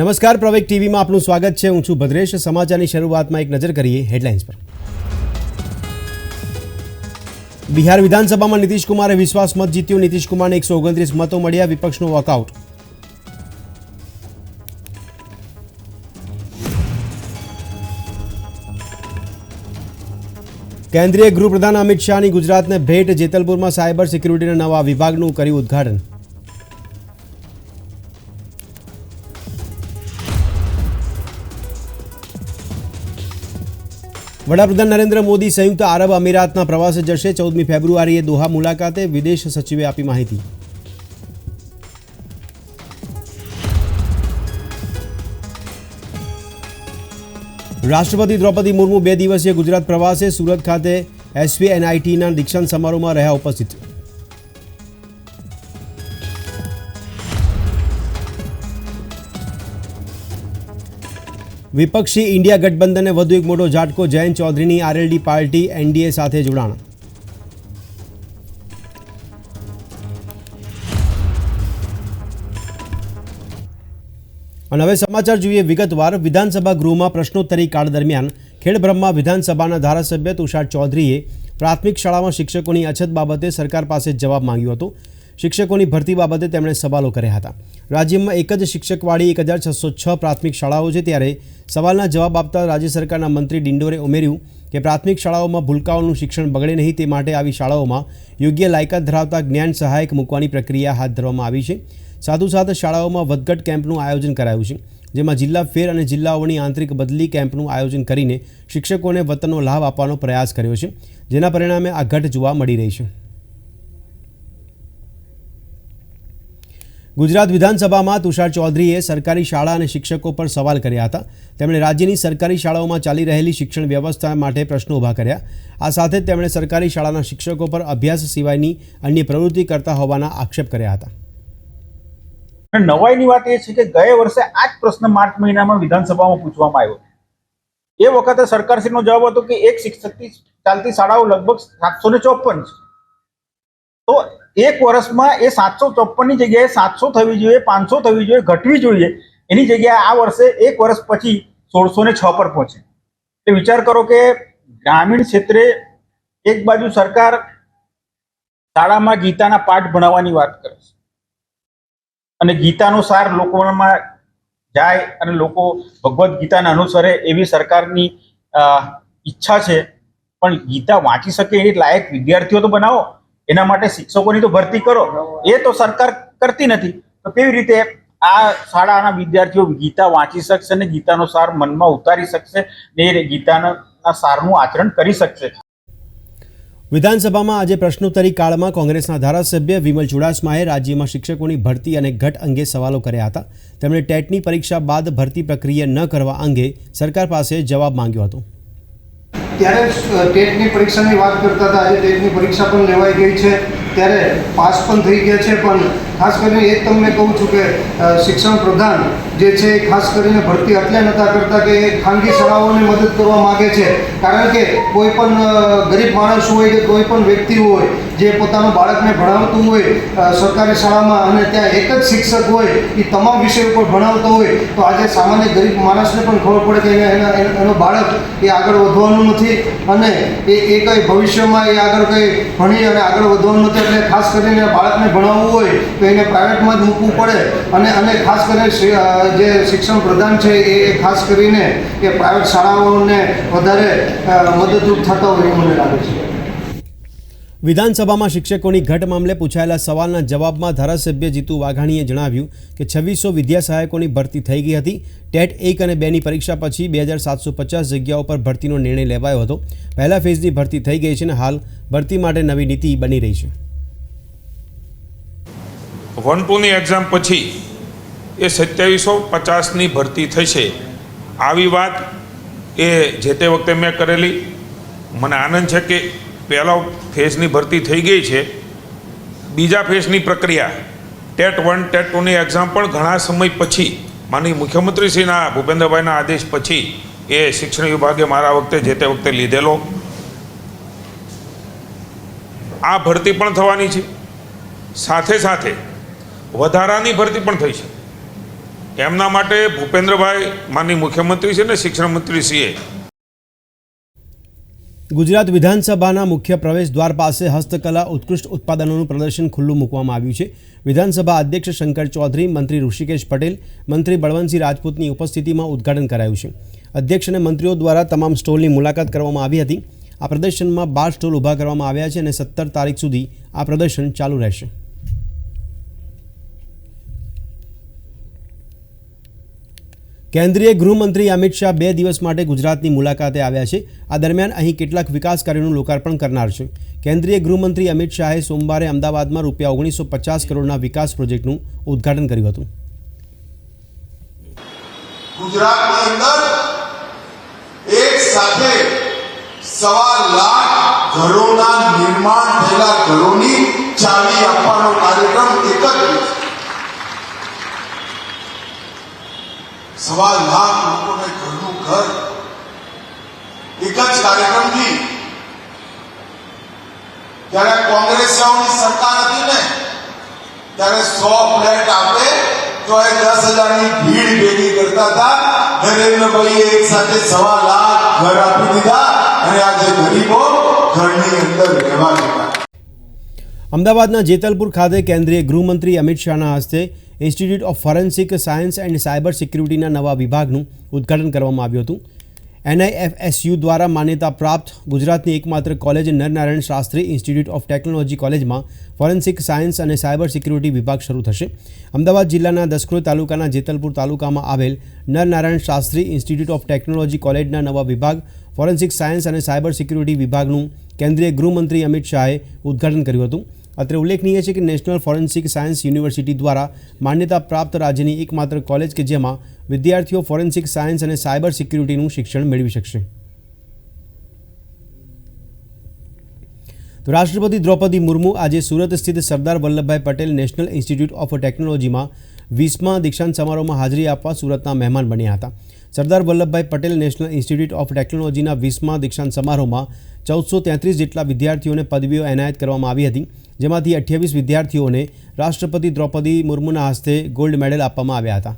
નમસ્કાર પ્રવેક ટીવીમાં આપનું સ્વાગત છે. હું છું ભદ્રેશ. સમાચારની શરૂઆતમાં એક નજર કરીએ હેડલાઇન્સ પર. બિહાર વિધાનસભામાં નીતિશકુમારે વિશ્વાસ મત જીત્યો. નીતિશકુમારને એકસો ઓગણત્રીસ મતો મળ્યા. વિપક્ષનો વોકઆઉટ. કેન્દ્રીય ગૃહપ્રધાન અમિત શાહની ગુજરાતને ભેટ. જેતલપુરમાં સાયબર સિક્યુરિટીના નવા વિભાગનું કર્યું ઉદ્ઘાટન. વડાપ્રધાન નરેન્દ્ર મોદી સંયુક્ત આરબ અમીરાતના પ્રવાસે જશે. ચૌદમી ફેબ્રુઆરીએ દોહા મુલાકાતે વિદેશ સચિવે આપી માહિતી. રાષ્ટ્રપતિ દ્રૌપદી મુર્મુ બે દિવસીય ગુજરાત પ્રવાસે સુરત ખાતે એસવી એનઆઈટીના દીક્ષાંત સમારોહમાં રહ્યા ઉપસ્થિત. વિપક્ષી ઇન્ડિયા ગઠબંધનને વધુ એક મોટો ઝાટકો જયંત ચૌધરીની આરએલડી પાર્ટી એનડીએ સાથે જોડાણ. અને હવે સમાચાર જોઈએ વિગતવાર. વિધાનસભા ગૃહમાં પ્રશ્નોત્તરી કાળ દરમિયાન ખેડબ્રહ્મા વિધાનસભાના ધારાસભ્ય તુષાર ચૌધરીએ પ્રાથમિક શાળામાં શિક્ષકોની અછત બાબતે સરકાર પાસે જવાબ માંગ્યો હતો. શિક્ષકોની ભરતી બાબતે તેમણે સવાલો કર્યા હતા. રાજ્યમાં એક જ શિક્ષકવાળી એક હજાર છસો છ પ્રાથમિક શાળાઓ છે ત્યારે સવાલના જવાબ આપતા રાજ્ય સરકારના મંત્રી ડિંડોરે ઉમેર્યું કે પ્રાથમિક શાળાઓમાં ભૂલકાઓનું શિક્ષણ બગડે નહીં તે માટે આવી શાળાઓમાં યોગ્ય લાયકાત ધરાવતા જ્ઞાન સહાયક મૂકવાની પ્રક્રિયા હાથ ધરવામાં આવી છે. સાથોસાથ શાળાઓમાં વધઘટ કેમ્પનું આયોજન કરાયું છે, જેમાં જિલ્લા ફેર અને જિલ્લાઓની આંતરિક બદલી કેમ્પનું આયોજન કરીને શિક્ષકોને વતનનો લાભ આપવાનો પ્રયાસ કર્યો છે, જેના પરિણામે આ ઘટ જોવા મળી રહી છે. ગુજરાત વિધાનસભામાં તુષાર ચૌધરીએ સરકારી શાળા અને શિક્ષકો પર સવાલ કર્યા હતા. તેમણે રાજ્યની સરકારી શાળાઓમાં ચાલી રહેલી શિક્ષણ વ્યવસ્થા માટે પ્રશ્નો ઊભા કર્યા. આ સાથે તેમણે સરકારી શાળાના શિક્ષકો પર અભ્યાસ સિવાયની અન્ય પ્રવૃત્તિ કરતા હોવાના આક્ષેપ કર્યા હતા. નવાઈની વાત એ છે કે ગયા વર્ષે આ જ પ્રશ્ન માર્ચ મહિનામાં વિધાનસભામાં પૂછવામાં આવ્યો એ વખતે સરકારશ્રીનો જવાબ હતો કે એક શિક્ષકથી ચાલતી શાળાઓ લગભગ સાતસો ને ચોપન છે. તો એક વર્ષમાં એ સાતસો ચોપનની જગ્યાએ સાતસો થવી જોઈએ, પાંચસો થવી જોઈએ, ઘટવી જોઈએ. એની જગ્યાએ આ વર્ષે એક વર્ષ પછી સોળસો ને છ પર પહોંચે. એ વિચાર કરો કે ગ્રામીણ ક્ષેત્રે એક બાજુ સરકાર શાળામાં ગીતાના પાઠ ભણાવવાની વાત કરે છે. અને ગીતાનો સાર લોકોમાં જાય અને લોકો ભગવદ્ ગીતાને અનુસરે એવી સરકારની ઈચ્છા છે. પણ ગીતા વાંચી શકે એ લાયક વિદ્યાર્થીઓ તો બનાવો. એના માટે શિક્ષકોની તો ભરતી કરો. એ તો સરકાર કરતી નથી. તો કેવી રીતે આ શાળાના વિદ્યાર્થીઓ ગીતા વાંચી શકશે અને ગીતાનો સાર મનમાં ઉતારી શકશે ને ગીતાના સારનું આચરણ કરી શકશે? વિધાનસભામાં આજે પ્રશ્નોત્તરી કાળમાં કોંગ્રેસના ધારાસભ્ય વિમલ ચુડાસમાએ રાજ્યમાં શિક્ષકોની ભરતી અને ઘટ અંગે સવાલો કર્યા હતા. તેમણે ટેટની પરીક્ષા બાદ ભરતી પ્રક્રિયા ન કરવા અંગે સરકાર પાસે જવાબ માંગ્યો હતો. ત્યારે ટેટની પરીક્ષાની વાત કરતા હતા. આજે ટેટની પરીક્ષા પણ લેવાઈ ગઈ છે. ત્યારે પાસ પણ થઈ ગયા છે, પણ ખાસ કરીને એ તમને કહું છું કે શિક્ષણ પ્રધાન જે છે ખાસ કરીને ભરતી એટલે નતા કરતા કે ખાનગી શાળાઓને મદદ કરવા માગે છે. કારણ કે કોઈ પણ ગરીબ માણસ હોય કે કોઈ પણ વ્યક્તિ હોય, જે પોતાના બાળકને ભણાવતું હોય સરકારી શાળામાં અને ત્યાં એક જ શિક્ષક હોય એ તમામ વિષય ઉપર ભણાવતો હોય, તો આજે સામાન્ય ગરીબ માણસને પણ ખબર પડે કે એનો- એનો બાળક એ આગળ વધવાનું નથી અને એ એ કંઈ ભવિષ્યમાં એ આગળ કંઈ ભણી અને આગળ વધવાનું નથી. એટલે ખાસ કરીને બાળકને ભણાવવું હોય, તો એને પ્રાઇવેટમાં જ મૂકવું પડે અને અને ખાસ કરીને જે શિક્ષણ પ્રધાન છે એ ખાસ કરીને એ પ્રાઇવેટ શાળાઓને વધારે મદદરૂપ થતા હોય એવું મને લાગે છે. વિધાનસભામાં શિક્ષકોની ઘટ મામલે પૂછાયેલા સવાલના જવાબમાં ધારાસભ્ય જીતુ વાઘાણીએ જણાવ્યું કે છવ્વીસો વિદ્યા સહાયકોની ભરતી થઈ ગઈ હતી. ટેટ એક અને બેની પરીક્ષા પછી બે હજાર સાતસો પચાસ જગ્યાઓ પર ભરતીનો નિર્ણય લેવાયો હતો. પહેલા ફેઝની ભરતી થઈ ગઈ છે અને હાલ ભરતી માટે નવી નીતિ બની રહી છે. વન ટુની એક્ઝામ પછી એ સત્યાવીસો પચાસની ભરતી થશે. આવી વાત એ જે તે વખતે મેં કરેલી. મને આનંદ છે કે પહેલા ફેઝની ભરતી થઈ ગઈ છે. બીજા ફેઝની પ્રક્રિયા, ટેટ વન, ટેટ ટુની એક્ઝામ પણ ઘણા સમય પછી માની મુખ્યમંત્રીશ્રીના, ભૂપેન્દ્રભાઈના આદેશ પછી એ શિક્ષણ વિભાગે મારા વખતે જે તે વખતે લીધેલો. આ ભરતી પણ થવાની છે. સાથે સાથે વધારાની ભરતી પણ થઈ છે. એમના માટે ભૂપેન્દ્રભાઈ માનની મુખ્યમંત્રી છે ને શિક્ષણ મંત્રી છીએ ગુજરાત વિધાનસભાના મુખ્ય પ્રવેશ દ્વાર પાસે હસ્તકલા ઉત્કૃષ્ટ ઉત્પાદનોનું પ્રદર્શન ખુલ્લું મૂકવામાં આવ્યું છે. વિધાનસભા અધ્યક્ષ શંકર ચૌધરી, મંત્રી ઋષિકેશ પટેલ, મંત્રી બળવંતસિંહ રાજપૂતની ઉપસ્થિતિમાં ઉદ્ઘાટન કરાયું છે. અધ્યક્ષ અને મંત્રીઓ દ્વારા તમામ સ્ટોલની મુલાકાત કરવામાં આવી હતી. આ પ્રદર્શનમાં બાર સ્ટોલ ઊભા કરવામાં આવ્યા છે અને સત્તર તારીખ સુધી આ પ્રદર્શન ચાલુ રહેશે. કેન્દ્રીય ગૃહમંત્રી અમિત શાહ બે દિવસ માટે ગુજરાતની મુલાકાતે આવ્યા છે. આ દરમિયાન અહીં કેટલાક વિકાસ કાર્યોનું લોકાર્પણ કરનાર છે. કેન્દ્રીય ગૃહમંત્રી અમિત શાહે સોમવારે અમદાવાદમાં રૂપિયા ઓગણીસો પચાસ કરોડના વિકાસ પ્રોજેક્ટનું ઉદ્ઘાટન કર્યું હતું. ગુજરાતની અંદર એક સાથે સવા લાખ ઘરોના નિર્માણ થયેલા ઘરોની ચાવી આપવાનો કાર્યક્રમ એક જ સવા લાખ લોકોને ઘરનું ઘર, એક જ કાર્યક્રમથી. જ્યારે કોંગ્રેસીઓની સરકાર હતી ને, ત્યારે સો ફ્લેટ આપે, તો એ દસ હજારની ભીડ ભેગી કરતા હતા. નરેન્દ્રભાઈએ એક સાથે સવા લાખ ઘર આપી દીધા અને આજે ગરીબો ઘરની અંદર રહેવા દીધા. અમદાવાદના જેતલપુર ખાતે કેન્દ્રીય ગૃહમંત્રી અમિત શાહના હસ્તે institute of forensic science and cyber સિક્યુરિટીના નવા વિભાગનું ઉદ્ઘાટન કરવામાં આવ્યું હતું. એનઆઈએફએસયુ દ્વારા માન્યતા પ્રાપ્ત ગુજરાતની એકમાત્ર college Narnarayan Shastri institute of technology કોલેજમાં ફોરેન્સિક સાયન્સ અને સાયબર સિક્યુરિટી વિભાગ શરૂ થશે. અમદાવાદ જિલ્લાના દસક્રોઈ તાલુકાના જેતલપુર તાલુકામાં આવેલ Narnarayan Shastri institute of technology કોલેજના નવા વિભાગ ફોરેન્સિક સાયન્સ અને સાયબર સિક્યુરિટી વિભાગનું કેન્દ્રીય ગૃહમંત્રી અમિત શાહે ઉદ્ઘાટન કર્યું હતું. અત્રે ઉલ્લેખનીય છે કે નેશનલ ફોરેન્સિક સાયન્સ યુનિવર્સિટી દ્વારા માન્યતા પ્રાપ્ત રાજ્યની એકમાત્ર કોલેજ કે જેમાં વિદ્યાર્થીઓ ફોરેન્સિક સાયન્સ અને સાયબર સિક્યુરિટીનું શિક્ષણ મેળવી શકશે. તો રાષ્ટ્રપતિ દ્રૌપદી મુર્મુ આજે સુરત સ્થિત Sardar Vallabhbhai Patel national institute of ટેકનોલોજીમાં વીસમા દીક્ષાંત સમારોહમાં હાજરી આપવા સુરતના મહેમાન બન્યા હતા. Sardar Vallabhbhai Patel national institute of ટેકનોલોજીના વીસમા દીક્ષાંત સમારોહમાં ચૌદસો તેત્રીસ જેટલા વિદ્યાર્થીઓને પદવીઓ એનાયત કરવામાં આવી હતી, જેમાંથી અઠ્યાવીસ વિદ્યાર્થીઓને રાષ્ટ્રપતિ દ્રૌપદી મુર્મુના હસ્તે ગોલ્ડ મેડલ આપવામાં આવ્યા હતા.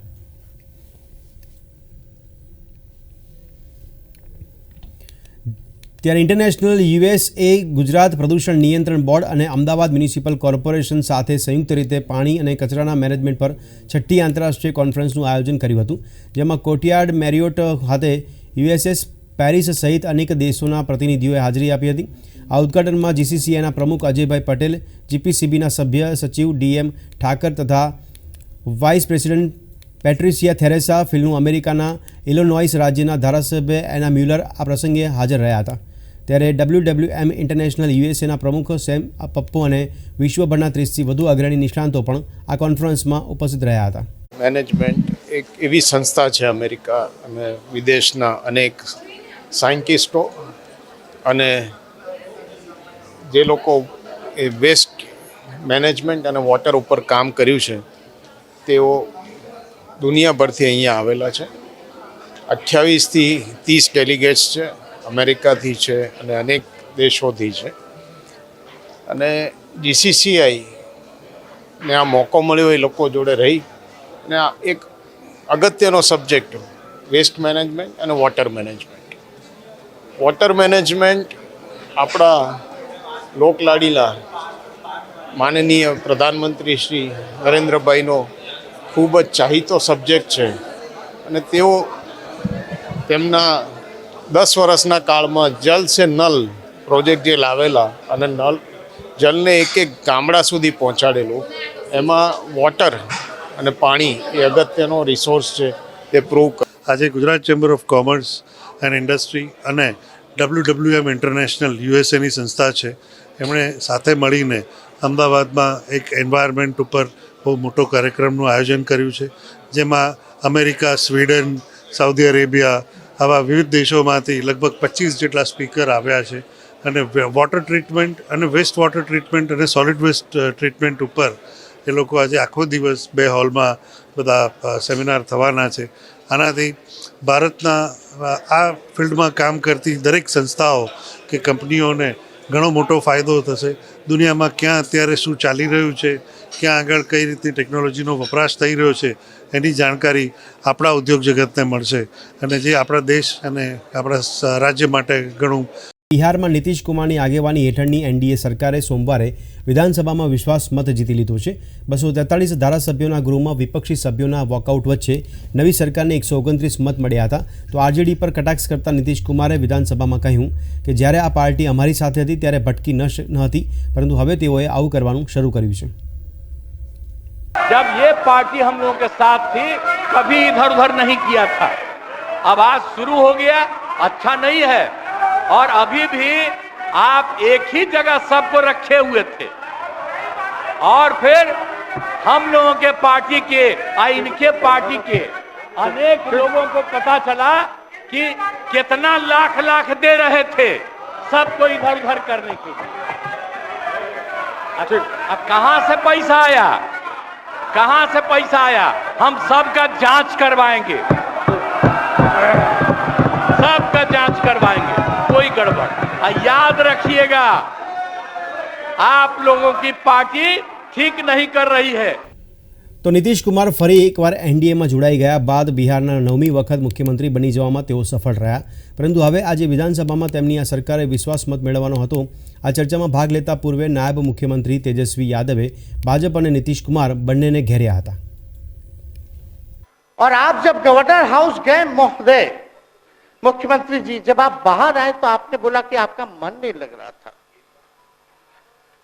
ત્યારે ઇન્ટરનેશનલ યુએસએ ગુજરાત પ્રદૂષણ નિયંત્રણ બોર્ડ અને અમદાવાદ મ્યુનિસિપલ કોર્પોરેશન સાથે સંયુક્ત રીતે પાણી અને કચરાના મેનેજમેન્ટ પર છઠ્ઠી આંતરરાષ્ટ્રીય કોન્ફરન્સનું આયોજન કર્યું હતું, જેમાં કોટિયાર્ડ મેરિયોટ ખાતે યુએસએસ, પેરિસ સહિત અનેક દેશોના પ્રતિનિધિઓએ હાજરી આપી હતી. આ ઉદ્ઘાટનમાં જીસીસીઆઈના પ્રમુખ અજયભાઈ પટેલ, જીપીસીબીના સભ્ય સચિવ ડીએમ ઠાકર તથા વાઇસ પ્રેસિડેન્ટ પેટ્રિસિયા થેરેસા ફિલ્મ અમેરિકાના ઇલોનોઇસ રાજ્યના ધારાસભ્ય એના મ્યુલર આ પ્રસંગે હાજર રહ્યા હતા. ત્યારે ડબલ્યુ એમ ઇન્ટરનેશનલ યુએસએના પ્રમુખ સેમ પપ્પુ અને વિશ્વભરના ત્રીસથી વધુ અગ્રણી નિષ્ણાંતો પણ આ કોન્ફરન્સમાં ઉપસ્થિત રહ્યા હતા. મેનેજમેન્ટ એક એવી સંસ્થા છે અમેરિકા અને વિદેશના અનેક સાયન્ટિસ્ટો અને જે લોકો એ વેસ્ટ મેનેજમેન્ટ અને વોટર ઉપર કામ કર્યું છે, તેઓ દુનિયાભરથી અહીંયા આવેલા છે. અઠ્યાવીસથી ત્રીસ ડેલિગેટ્સ છે. અમેરિકાથી છે અને અનેક દેશોથી છે. અને જીસીસીઆઈ ને આ મોકો મળ્યો એ લોકો જોડે રહી અને આ એક અગત્યનો સબ્જેક્ટ વેસ્ટ મેનેજમેન્ટ અને વોટર મેનેજમેન્ટ. વોટર મેનેજમેન્ટ આપણા લોકલાડીલા માનનીય પ્રધાનમંત્રી શ્રી નરેન્દ્રભાઈનો ખૂબ જ ચાહીતો સબ્જેક્ટ છે અને તેઓ તેમના દસ વર્ષના કાળમાં જલ સે નલ પ્રોજેક્ટ જે લાવેલા અને નલ જલને એક એક ગામડા સુધી પહોંચાડેલું. એમાં વોટર અને પાણી એ અગત્યનો રિસોર્સ છે, તે પ્રૂવ આજે Gujarat chamber of commerce and industry અને ડબલ્યુ એમ ઇન્ટરનેશનલ યુએસએની સંસ્થા છે. એમણે સાથે મળીને અમદાવાદમાં એક એન્વાયરમેન્ટ ઉપર બહુ મોટો કાર્યક્રમનું આયોજન કર્યું છે, જેમાં અમેરિકા, સ્વીડન, સાઉદી અરેબિયા આવા વિવિધ દેશોમાંથી લગભગ પચીસ જેટલા સ્પીકર આવ્યા છે અને વોટર ટ્રીટમેન્ટ અને વેસ્ટ વોટર ટ્રીટમેન્ટ અને સોલિડ વેસ્ટ ટ્રીટમેન્ટ ઉપર એ લોકો આજે આખો દિવસ બે હોલમાં બધા સેમિનાર થવાના છે. આનાથી ભારતના આ ફિલ્ડમાં કામ કરતી દરેક સંસ્થાઓ કે કંપનીઓને ઘણો મોટો ફાયદો થશે. દુનિયામાં ક્યાં અત્યારે શું ચાલી રહ્યું છે, ક્યાં આગળ કઈ રીતની ટેકનોલોજીનો વપરાશ થઈ રહ્યો છે, એની જાણકારી આપણા ઉદ્યોગ જગતને મળશે. અને જે આપણા દેશ અને આપણા રાજ્ય માટે ઘણું બિહારમાં નીતિશ કુમારની આગેવાની હેઠળની એનડીએ સરકારે સોમવારે વિધાનસભામાં વિશ્વાસ મત જીતી લીધો છે બસો તેતાળીસ ધારાસભ્યોના ગૃહમાં વિપક્ષી સભ્યોના વોકઆઉટ વચ્ચે નવી સરકારને એકસો ઓગણત્રીસ મત મળ્યા હતા તો આરજેડી પર કટાક્ષ કરતા નીતિશ કુમારે વિધાનસભામાં કહ્યું કે જ્યારે આ પાર્ટી અમારી સાથે હતી ત્યારે ભટકી ન શ- ન હતી પરંતુ હવે તેઓએ આવું કરવાનું શરૂ કર્યું છે जब ये पार्टी हम लोगों के साथ थी कभी इधर उधर नहीं किया था अब आज शुरू हो गया अच्छा नहीं है और अभी भी आप एक ही जगह सबको रखे हुए थे। और फिर हम लोगों के पार्टी के आ इनके पार्टी के अनेक लोगों को पता चला कि कितना लाख लाख दे रहे थे सबको इधर उधर करने के लिए। अच्छा अब कहाँ से पैसा आया? कहाँ से पैसा आया? हम सबका जाँच करवाएँगे। गड़बड़ और याद रखिएगा आप लोगों की पार्टी ठीक नहीं कर रही है તો નીતિશ કુમાર ફરી એકવાર એનડીએમાં જોડાઈ ગયા બાદ બિહારના નવમી વખત મુખ્યમંત્રી બની જવામાં તેઓ સફળ રહ્યા પરંતુ હવે આજે વિધાનસભામાં તેમની આ સરકારે વિશ્વાસ મત મેળવવાનો હતો આ ચર્ચામાં ભાગ લેતા પૂર્વે નાયબ મુખ્યમંત્રી તેજસ્વી યાદવે ભાજપ અને નીતિશ કુમાર બંનેને ઘેર્યા હતા और आप जब गवर्नर हाउस गए महोदय मुख्यमंत्री जी, जब आप बाहर आए तो आपने बोला कि आपका मन नहीं लग रहा था।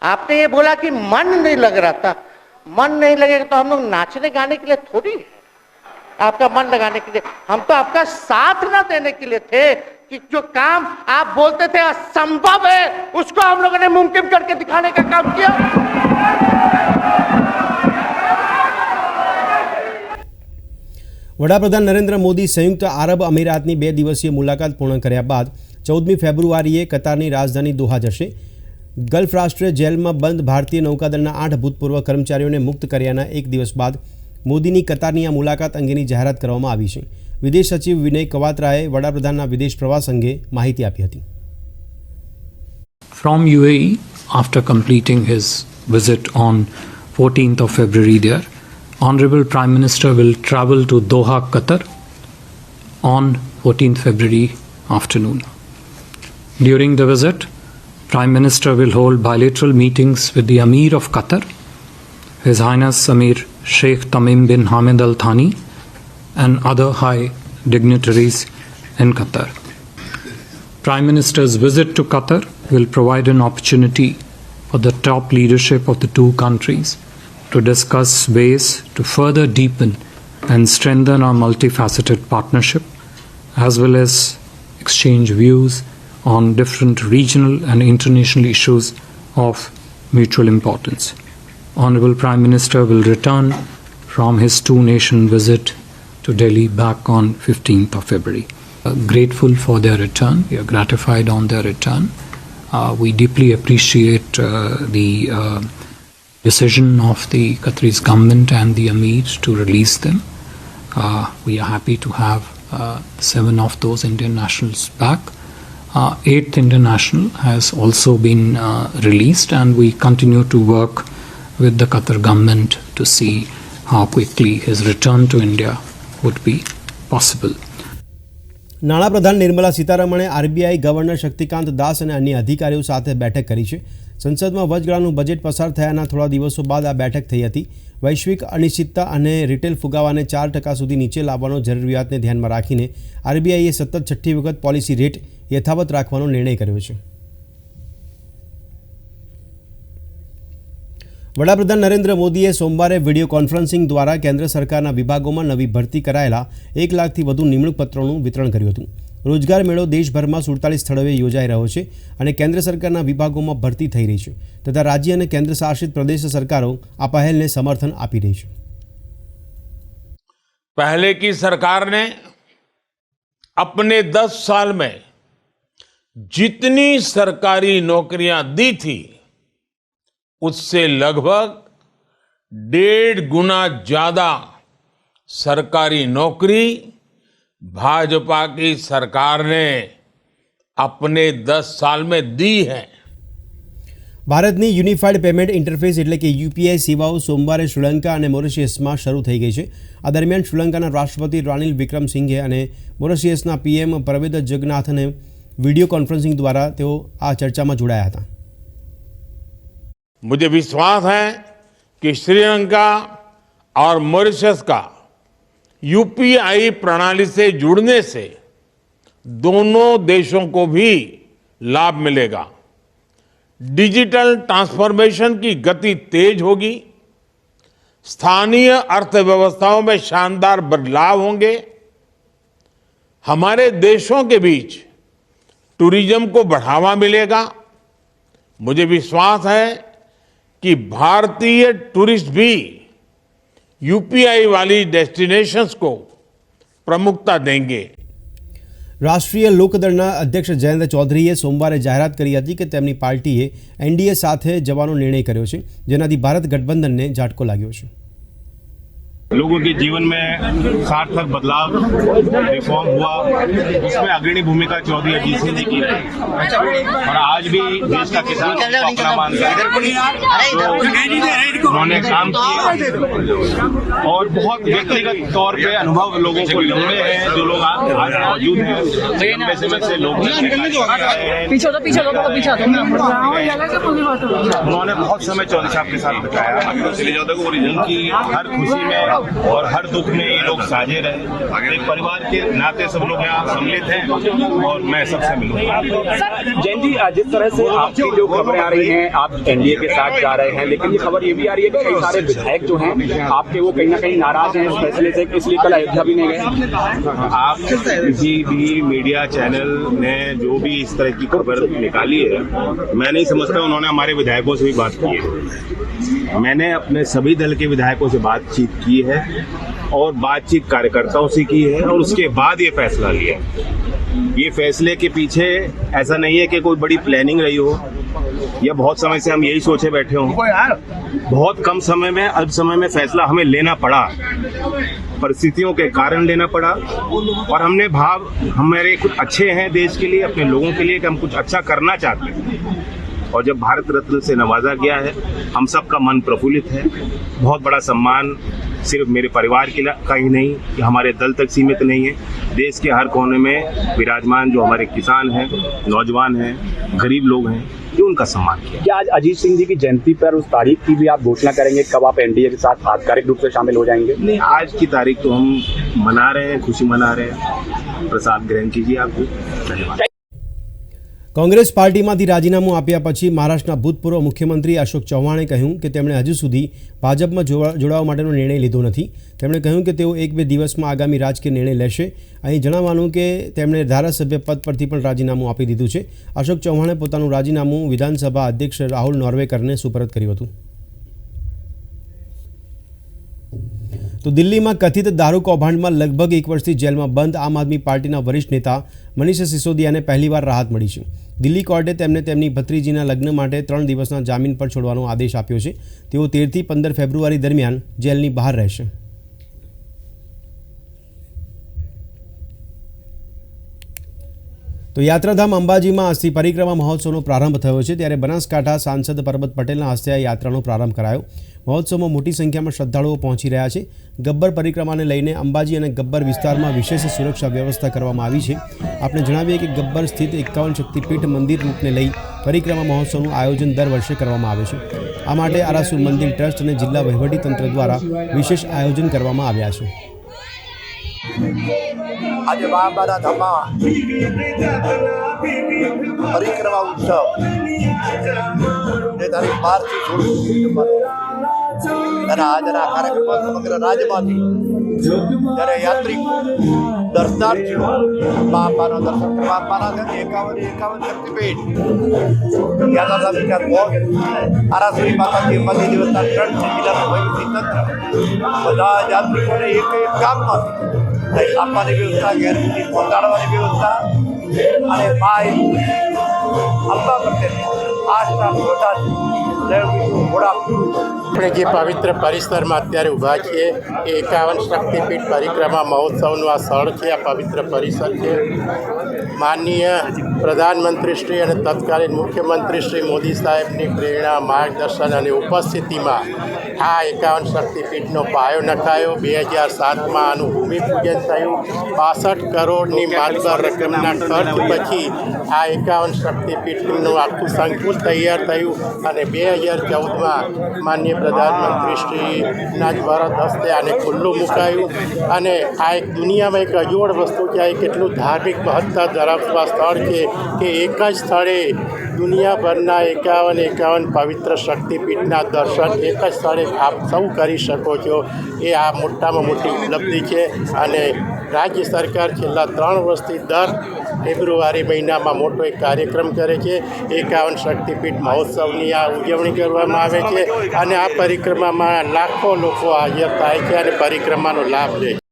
आपने ये बोला कि मन नहीं लग रहा था। मन नहीं लगेगा तो हम लोग नाचने गाने के लिए थोड़ी आपका मन लगाने के लिए। हम तो आपका साथ ना देने के लिए थे कि जो काम आप बोलते थे असंभव है, उसको हम लोगों ने मुमकिन करके दिखाने का काम किया। વડાપ્રધાન નરેન્દ્ર મોદી સંયુક્ત આરબ અમીરાતની બે દિવસીય મુલાકાત પૂર્ણ કર્યા બાદ ચૌદમી ફેબ્રુઆરીએ કતારની રાજધાની દોહા જશે ગલ્ફ રાષ્ટ્રે જેલમાં બંધ ભારતીય નૌકાદળના આઠ ભૂતપૂર્વ કર્મચારીઓને મુક્ત કર્યાના એક દિવસ બાદ મોદીની કતારની આ મુલાકાત અંગેની જાહેરાત કરવામાં આવી છે વિદેશ સચિવ વિનય કવાત્રાએ વડાપ્રધાનના વિદેશ પ્રવાસ અંગે માહિતી આપી હતી from UAE after completing his visit on 14th of February there. Honorable Prime Minister will travel to Doha, Qatar on 14th February afternoon. During the visit, Prime Minister will hold bilateral meetings with the Amir of Qatar, His Highness Amir Sheikh Tamim bin Hamid Al Thani, and other high dignitaries in Qatar. Prime Minister's visit to Qatar will provide an opportunity for the top leadership of the two countries to discuss ways to further deepen and strengthen our multifaceted partnership, as well as exchange views on different regional and international issues of mutual importance. Honorable Prime Minister will return from his two nation visit to Delhi back on 15th of February. Uh, grateful for their return. We are gratified on their return. Uh, we deeply appreciate uh, the uh, decision of the Qatarese government and the Amir to release them. Uh, we are happy to have uh, seven of those Indian nationals back. Uh, eighth Indian national has also been uh, released, and we continue to work with the Qatar government to see how quickly his return to India would be possible. નાણાપ્રધાન નિર્મલા સીતારમણે RBI governor Shaktikanta Das અને અન્ય અધિકારીઓ સાથે બેઠક કરી છે સંસદમાં વચગાળાનું બજેટ પસાર થયાના થોડા દિવસો બાદ આ બેઠક થઈ હતી. વૈશ્વિક અનિશ્ચિતતા અને રિટેલ ફુગાવાને ચાર ટકા સુધી નીચે લાવવાનો જરૂરિયાતને ધ્યાનમાં રાખીને આરબીઆઈએ સતત છઠ્ઠી વખત પોલિસી રેટ યથાવત રાખવાનો નિર્ણય કર્યો છે. વડાપ્રધાન નરેન્દ્ર મોદીએ સોમવારે વીડિયો કોન્ફરન્સિંગ દ્વારા કેન્દ્ર સરકારના વિભાગોમાં નવી ભરતી કરાયેલા એક લાખથી વધુ નિમણૂક પત્રોનું વિતરણ કર્યું હતું. રોજગાર મેળો દેશભરમાં સુડતાલીસ સ્થળોએ યોજાઈ રહ્યો છે અને કેન્દ્ર સરકારના વિભાગોમાં ભરતી થઈ રહી છે તથા રાજ્ય અને કેન્દ્ર શાસિત પ્રદેશ સરકારો આ પહેલને સમર્થન આપી રહી છે पहले की सरकार ने अपने दस साल में जितनी सरकारी नौकरियां दी थी उससे लगभग डेढ़ गुना ज्यादा सरकारी नौकरी भाजपा की सरकार ने अपने दस साल में दी है ભારતની યુનિફાઈડ પેમેન્ટ ઇન્ટરફેસ એટલે કે યુપીઆઈ સેવાઓ સોમવારે શ્રીલંકા અને મોરિશિયસમાં શરૂ થઈ ગઈ છે આ દરમિયાન શ્રીલંકાના રાષ્ટ્રપતિ રાનિલ વિક્રમસિંઘે અને મોરિશિયસના પીએમ પ્રવેદ જગન્નાથને વિડીયો કોન્ફરન્સિંગ દ્વારા તેઓ આ ચર્ચામાં જોડાયા હતા मुझे विश्वास है कि श्रीलंका और मॉरिशस का यूपीआई प्रणाली से जुड़ने से दोनों देशों को भी लाभ मिलेगा। डिजिटल ट्रांसफॉर्मेशन की गति तेज होगी। स्थानीय अर्थव्यवस्थाओं में शानदार बदलाव होंगे। हमारे देशों के बीच टूरिज़्म को बढ़ावा मिलेगा। मुझे विश्वास है कि भारतीय टूरिस्ट भी यूपीआई वाली डेस्टिनेशंस को प्रमुखता देंगे રાષ્ટ્રીય લોકદળના અધ્યક્ષ જયંત ચૌધરીએ સોમવારે જાહેરાત કરી હતી કે તેમની પાર્ટીએ એનડીએ સાથે જવાનો નિર્ણય કર્યો છે જેનાથી ભારત ગઠબંધનને ઝાટકો લાગ્યો છે लोगों के जीवन में सार्थक बदलाव रिफॉर्म हुआ। उसमें अग्रणी भूमिका चौधरी अजीत सिंह जी की रही। और आज भी देश का किसान अपना मानता है। तो उन्होंने काम किया। और बहुत व्यक्तिगत तौर पे अनुभव लोगों को लंबे हैं जो लोग आज आज मौजूद हैं। लंबे समय से लोग पीछे तो पीछे लोगों को पीछे उन्होंने बहुत समय चौधरी साहब के साथ बिताया। उनकी हर खुशी में और हर दुख में ये लोग साझे रहे। एक परिवार के नाते सब लोग यहाँ सम्मिलित हैं और मैं सबसे मिलूँगा। जैन जी जिस तरह से आपकी जो खबरें आ रही हैं आप एनडीए के साथ जा रहे हैं लेकिन ये खबर ये भी आ रही है कि कई सारे विधायक जो हैं आपके वो कहीं ना कहीं नाराज़ हैं इस फैसले से इसलिए कल अयोध्या भी नहीं गए? आप किसी भी मीडिया चैनल ने जो भी इस तरह की खबर निकाली है मैं नहीं समझता उन्होंने हमारे विधायकों से भी बात की है। मैंने अपने सभी दल के विधायकों से बातचीत की है और बातचीत कार्यकर्ताओं से की है और उसके बाद ये फैसला लिया ये फैसले के पीछे ऐसा नहीं है कि कोई बड़ी प्लानिंग रही हो या बहुत समय से हम यही सोचे बैठे हों। बहुत कम समय में अल्प समय में फैसला हमें लेना पड़ा। परिस्थितियों के कारण लेना पड़ा और हमने भाव हमारे कुछ अच्छे हैं देश के लिए अपने लोगों के लिए कि हम कुछ अच्छा करना चाहते हैं। और जब भारत रत्न से नवाजा गया है हम सबका मन प्रफुल्लित है। बहुत बड़ा सम्मान सिर्फ़ मेरे परिवार के का ही नहीं कि हमारे दल तक सीमित नहीं है। देश के हर कोने में विराजमान जो हमारे किसान हैं नौजवान हैं गरीब लोग हैं ये उनका सम्मान किया। क्या आज अजीत सिंह जी की जयंती पर उस तारीख की भी आप घोषणा करेंगे? कब आप एनडीए के साथ आधिकारिक रूप से शामिल हो जाएँगे? नहीं आज की तारीख तो हम मना रहे हैं खुशी मना रहे हैं। प्रसाद ग्रहण कीजिए आपको धन्यवाद। કોંગ્રેસ પાર્ટીમાંથી રાજીનામું આપ્યા પછી મહારાષ્ટ્રના ભૂતપૂર્વ મુખ્યમંત્રી અશોક ચૌહાણે કહ્યું કે તેમણે હજુ સુધી ભાજપમાં જોડાવા માટેનો નિર્ણય લીધો નથી. તેમણે કહ્યું કે તેઓ એક બે દિવસમાં આગામી રાજકીય નિર્ણય લેશે. અહીં જણાવવાનું કે તેમણે ધારાસભ્ય પદ પરથી પણ રાજીનામું આપી દીધું છે. અશોક ચૌહાણે પોતાનું રાજીનામું વિધાનસભા અધ્યક્ષ રાહુલ નોર્વેકરને સુપરત કર્યું હતું. તો દિલ્હીમાં કથિત દારૂ કૌભાંડમાં લગભગ એક વર્ષથી જેલમાં બંધ આમ આદમી પાર્ટીના વરિષ્ઠ નેતા મનીષ સિસોદિયાને પહેલીવાર રાહત મળી છે. દિલ્હી કોર્ટે તેમને તેમની ભત્રીજીના લગ્ન માટે ત્રણ દિવસના જામીન પર છોડવાનો આદેશ આપ્યો છે. તેઓ તેરથી પંદર ફેબ્રુઆરી દરમિયાન જેલની બહાર રહેશે. તો યાત્રાધામ અંબાજીમાં આજથી પરિક્રમા મહોત્સવનો પ્રારંભ થયો છે. ત્યારે બનાસકાંઠા સાંસદ પરબત પટેલના હસ્તે આ યાત્રાનો પ્રારંભ કરાયો. મહોત્સવમાં મોટી સંખ્યામાં શ્રદ્ધાળુઓ પહોંચી રહ્યા છે. ગબ્બર પરિક્રમાને લઈને અંબાજી અને ગબ્બર વિસ્તારમાં વિશેષ સુરક્ષા વ્યવસ્થા કરવામાં આવી છે. આપણે જણાવીએ કે ગબ્બર સ્થિત એકાવન શક્તિપીઠ મંદિર રૂપને લઈ પરિક્રમા મહોત્સવનું આયોજન દર વર્ષે કરવામાં આવે છે. આ માટે આરાસુર મંદિર ટ્રસ્ટ અને જિલ્લા વહીવટીતંત્ર દ્વારા વિશેષ આયોજન કરવામાં આવ્યા છે. આજે મહાબારા ધામમાં પરિક્રમા ઉત્સવ. તારીખ બારથી સોળ અને આજના કાર્યક્રમમાં સમગ્ર રાજ્યમાંથી જ્યારે યાત્રિક, દર્શનાર્થીઓ મહાબાના દર્શન કરવા આવવાના છે એકાવન એકાવન શક્તિપીઠ યાત્રા વિચાર ભોગ, આરાસુરી માતાજી અંબાજી દિવસના ત્રણ જિલ્લાનું વહીવટી તંત્ર, બધા યાત્રિકોને એક એક ગામમાંથી આપવાની વ્યવસ્થા ગેરંટી પહોંચાડવાની વ્યવસ્થા અને માય અંબા પ્રત્યેની આસ્થા શ્રદ્ધા ઘોડા આપણે જે પવિત્ર પરિસરમાં અત્યારે ઊભા છીએ, એ એકાવન શક્તિપીઠ પરિક્રમા મહોત્સવનું આ સ્થળ છે, આ પવિત્ર પરિસર છે. માનનીય પ્રધાનમંત્રી શ્રી અને તત્કાલીન મુખ્યમંત્રી શ્રી મોદી સાહેબની પ્રેરણા માર્ગદર્શન અને ઉપસ્થિતિમાં આ એકાવન શક્તિપીઠનો પાયો નખાયો. બે હજાર સાતમાં આનું ભૂમિપૂજન થયું. બાસઠ કરોડની માતબર રકમના ખર્ચ પછી આ એકાવન શક્તિપીઠનું આખું સંકુલ તૈયાર થયું અને બે હજાર ચૌદમાં માન્ય પ્રધાનમંત્રી શ્રીના જ વરદ હસ્તે આને ખુલ્લું મુકાયું. અને આ એક દુનિયામાં એક અજોડ વસ્તુ છે. આ એક એટલું ધાર્મિક મહત્તા ધરાવતું સ્થળ છે કે એક જ સ્થળે દુનિયાભરના એકાવન એકાવન પવિત્ર શક્તિપીઠના દર્શન એક જ સ્થળે આપ સૌ કરી શકો છો. એ આ મોટામાં મોટી ઉપલબ્ધિ છે અને રાજ્ય સરકાર છેલ્લા ત્રણ વર્ષથી દર ફેબ્રુઆરી મહિનામાં મોટો એક કાર્યક્રમ કરે છે. એકાવન શક્તિપીઠ મહોત્સવની આ ઉજવણી કરવામાં આવે છે અને આ પરિક્રમામાં લાખો લોકો હાજર થાય છે અને પરિક્રમાનો લાભ લે છે.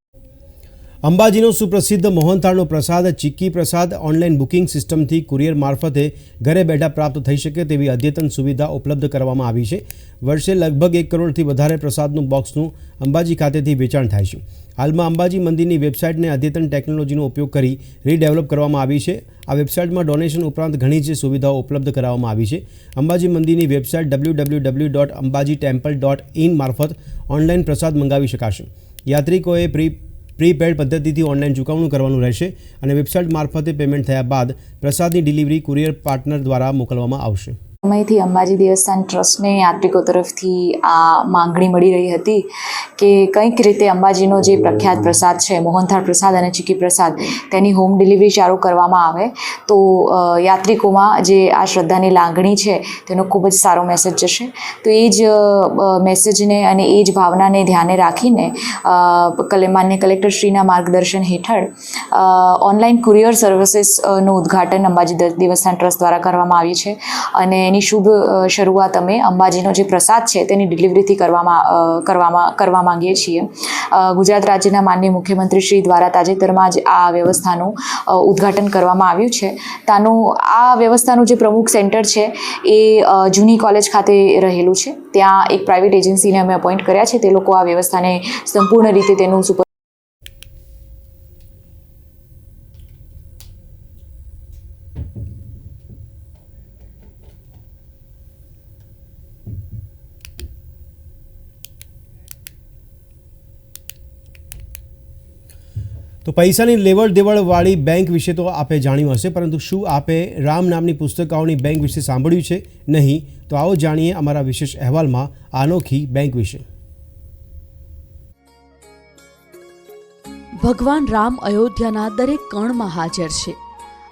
અંબાજીનો સુપ્રસિદ્ધ મોહનથાળનો પ્રસાદ, ચિક્કી પ્રસાદ, ઓનલાઈન બુકિંગ સિસ્ટમથી કુરિયર મારફતે ઘરે બેઠા પ્રાપ્ત થઈ શકે તેવી અદ્યતન સુવિધા ઉપલબ્ધ કરવામાં આવી છે. વર્ષે લગભગ એક કરોડથી વધારે પ્રસાદનું બોક્સનું અંબાજી ખાતેથી વેચાણ થાય છે. હાલમાં અંબાજી મંદિરની વેબસાઇટને અદ્યતન ટેકનોલોજીનો ઉપયોગ કરી રીડેવલપ કરવામાં આવી છે. આ વેબસાઇટમાં ડોનેશન ઉપરાંત ઘણી જ સુવિધાઓ ઉપલબ્ધ કરાવવામાં આવી છે. અંબાજી મંદિરની website W W dot Ambaji temple dot in મારફત ઓનલાઈન પ્રસાદ મંગાવી શકાશે. યાત્રિકોએ પ્રી પ્રીપેડ પદ્ધતિથી ઓનલાઈન ચૂકવણું કરવાનું રહેશે અને વેબસાઇટ મારફતે પેમેન્ટ થયા બાદ પ્રસાદની ડિલિવરી કુરિયર પાર્ટનર દ્વારા મોકલવામાં આવશે. સમયથી અંબાજી દેવસ્થાન ટ્રસ્ટને યાત્રિકો તરફથી આ માંગણી મળી રહી હતી કે કંઈક રીતે અંબાજીનો જે પ્રખ્યાત પ્રસાદ છે, મોહનથાળ પ્રસાદ અને ચીકી પ્રસાદ, તેની હોમ ડિલિવરી ચાલુ કરવામાં આવે. તો યાત્રિકોમાં જે આ શ્રદ્ધાની લાગણી છે, તેનો ખૂબ જ સારો મેસેજ જશે. તો એ જ મેસેજને અને એ જ ભાવનાને ધ્યાને રાખીને માન્ય કલેક્ટરશ્રીના માર્ગદર્શન હેઠળ ઓનલાઈન કુરિયર સર્વિસીસનું ઉદ્ઘાટન અંબાજી દેવસ્થાન ટ્રસ્ટ દ્વારા કરવામાં આવ્યું છે. અને એની શુભ શરૂઆત અમે અંબાજીનો જે પ્રસાદ છે તેની ડિલિવરીથી કરવામાં કરવામાં, કરવા માંગીએ છીએ. ગુજરાત રાજ્યના માનનીય મુખ્યમંત્રી શ્રી દ્વારા તાજેતરમાં જ આ વ્યવસ્થાનું ઉદ્ઘાટન કરવામાં આવ્યું છે. તાનું, આ વ્યવસ્થાનું જે પ્રમુખ સેન્ટર છે એ જૂની કોલેજ ખાતે રહેલું છે. ત્યાં એક પ્રાઇવેટ એજન્સીને અમે અપોઇન્ટ કર્યા છે. તે લોકો આ વ્યવસ્થાને સંપૂર્ણ રીતે તેનું સુપર તો પૈસાની લેવડ દેવડવાળી બેંક વિશે તો આપે જાણ્યું હશે, પરંતુ શું આપે રામ નામની પુસ્તકાઓની બેંક વિશે સાંભળ્યું છે? નહીં. તો આવો જાણીએ અમારા વિશેષ અહેવાલમાં આનોખી બેંક વિશે. ભગવાન રામ અયોધ્યાના દરેક કણમાં હાજર છે.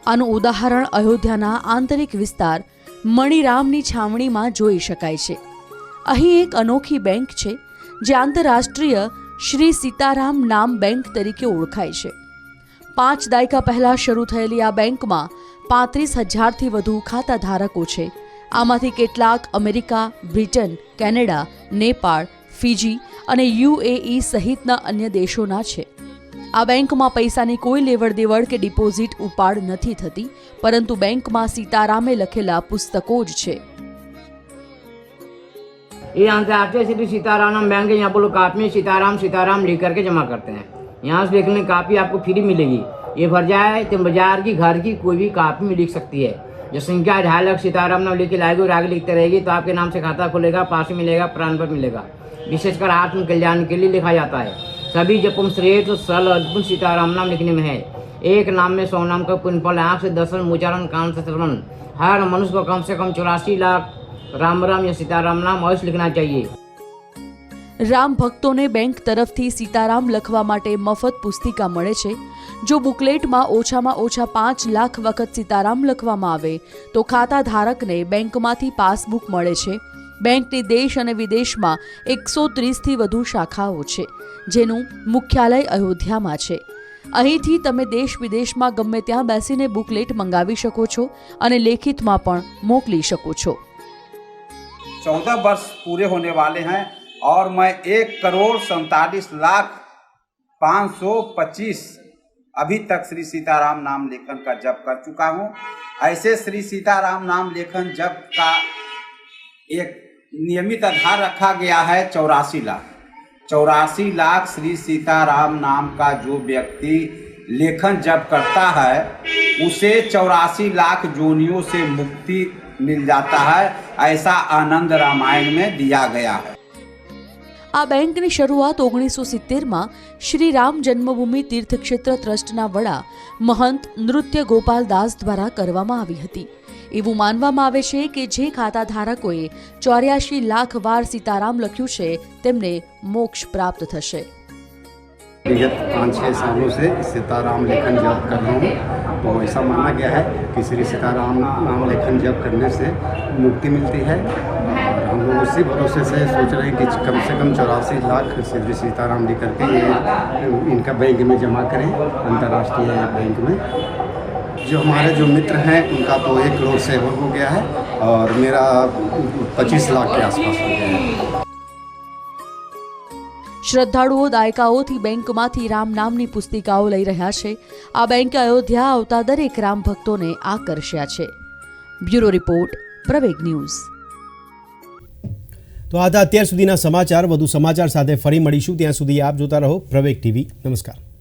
આનું ઉદાહરણ અયોધ્યાના આંતરિક વિસ્તાર મણિરામની છાવણીમાં જોઈ શકાય છે. અહીં એક અનોખી બેંક છે, જે આંતરરાષ્ટ્રીય શ્રી સીતારામ નામ બેંક તરીકે ઓળખાય છે. પાંચ દાયકા પહેલા શરૂ થયેલી આ બેંકમાં પાંત્રીસ હજારથી વધુ ખાતા ધારકો છે. આમાંથી કેટલાક America, Britain, Canada, Nepal, Fiji અને યુએઈ સહિતના અન્ય દેશોના છે. આ બેંકમાં પૈસાની કોઈ લેવડ દેવડ કે ડિપોઝિટ ઉપાડ નથી થતી, પરંતુ બેંકમાં સીતારામે લખેલા પુસ્તકો જ છે. ये यहाँ से आते श्री सीताराम बैंक है, यहाँ पर लोग कापी सीताराम सीताराम लिख करके जमा करते हैं। यहाँ से लिखने कापी आपको फ्री मिलेगी। ये भर जाए तो बाज़ार की, घर की कोई भी कापी में लिख सकती है। जो संख्या ढाई लाख सीताराम नाम लिख के लाएगी और आगे लिखते रहेगी तो आपके नाम से खाता खुलेगा, पास मिलेगा, प्राण पर मिलेगा। विशेषकर आत्म कल्याण के लिए लिखा जाता है। सभी जपम श्रेष्ठ सल अद्भुत सीताराम नाम लिखने में है। एक नाम में सौ नाम का पुण्यफल आँख से दर्शन उच्चारण कान से श्रवण। हर मनुष्य को कम से कम चौरासी लाख राम राम या सीताराम नाम अवश्य लिखना चाहिए રામ ભક્તોને બેંક તરફથી સીતારામ લખવા માટે મફત પુસ્તિકા મળે છે જો બુકલેટમાં ઓછામાં ઓછા પાંચ લાખ વખત સીતારામ લખવામાં આવે તો ખાતા ધારકને બેંકમાંથી પાસબુક મળે છે બેંકની દેશ અને વિદેશમાં એકસો ત્રીસથી વધુ શાખાઓ છે જેનું મુખ્યાલય અયોધ્યામાં છે અહીંથી તમે દેશ વિદેશમાં ગમે ત્યાં બેસીને બુકલેટ મંગાવી શકો છો અને લેખિતમાં પણ મોકલી શકો છો चौदह वर्ष पूरे होने वाले हैं और मैं एक करोड़ सैतालीस लाख पाँच सौ पच्चीस अभी तक श्री सीताराम नाम लेखन का जप कर चुका हूँ। ऐसे श्री सीताराम नाम लेखन जप का एक नियमित आधार रखा गया है चौरासी लाख। चौरासी लाख श्री सीताराम नाम का जो व्यक्ति लेखन जब करता है, उसे चौरासी लाख जोनियों से मुक्ति मिल जाता है ऐसा आनंद रामायण में दिया गया है આ બેંકની શરૂઆત ઓગણીસો સિત્તેરમાં શ્રી રામ જન્મભૂમિ તીર્થક્ષેત્ર ટ્રસ્ટના વડા મહંત નૃત્ય ગોપાલ દાસ દ્વારા કરવામાં આવી હતી એવું માનવામાં આવે છે કે જે ખાતા ધારકોએ ચોર્યાસી લાખ વાર સીતારામ લખ્યું છે તેમને મોક્ષ પ્રાપ્ત થશે विगत पाँच छः सालों से सीताराम लेखन जप कर रहा हूँ तो ऐसा माना गया है कि श्री सीताराम नाम लेखन जप करने से मुक्ति मिलती है। और हम लोग उसी भरोसे से सोच रहे हैं कि कम से कम चौरासी लाख श्री सीताराम जी करके ये, इनका बैंक में जमा करें, अंतर्राष्ट्रीय बैंक में। जो हमारे जो मित्र हैं, उनका तो एक करोड़ से हो गया है और मेरा पच्चीस लाख के आसपास हो गया है। શ્રદ્ધાળુઓ દાયકાઓથી બેંકમાંથી રામ નામની પુસ્તિકાઓ લઈ રહ્યા છે. આ બેંક અયોધ્યા આવતા દરેક રામ ભક્તોને આકર્ષ્યા છે. Bureau report, Praveg news. તો આ હતા અત્યાર સુધીના સમાચાર, વધુ સમાચાર સાથે ફરી મળીશું. ત્યાં સુધી આપ જોતા રહો પ્રવેગ ટીવી. નમસ્કાર.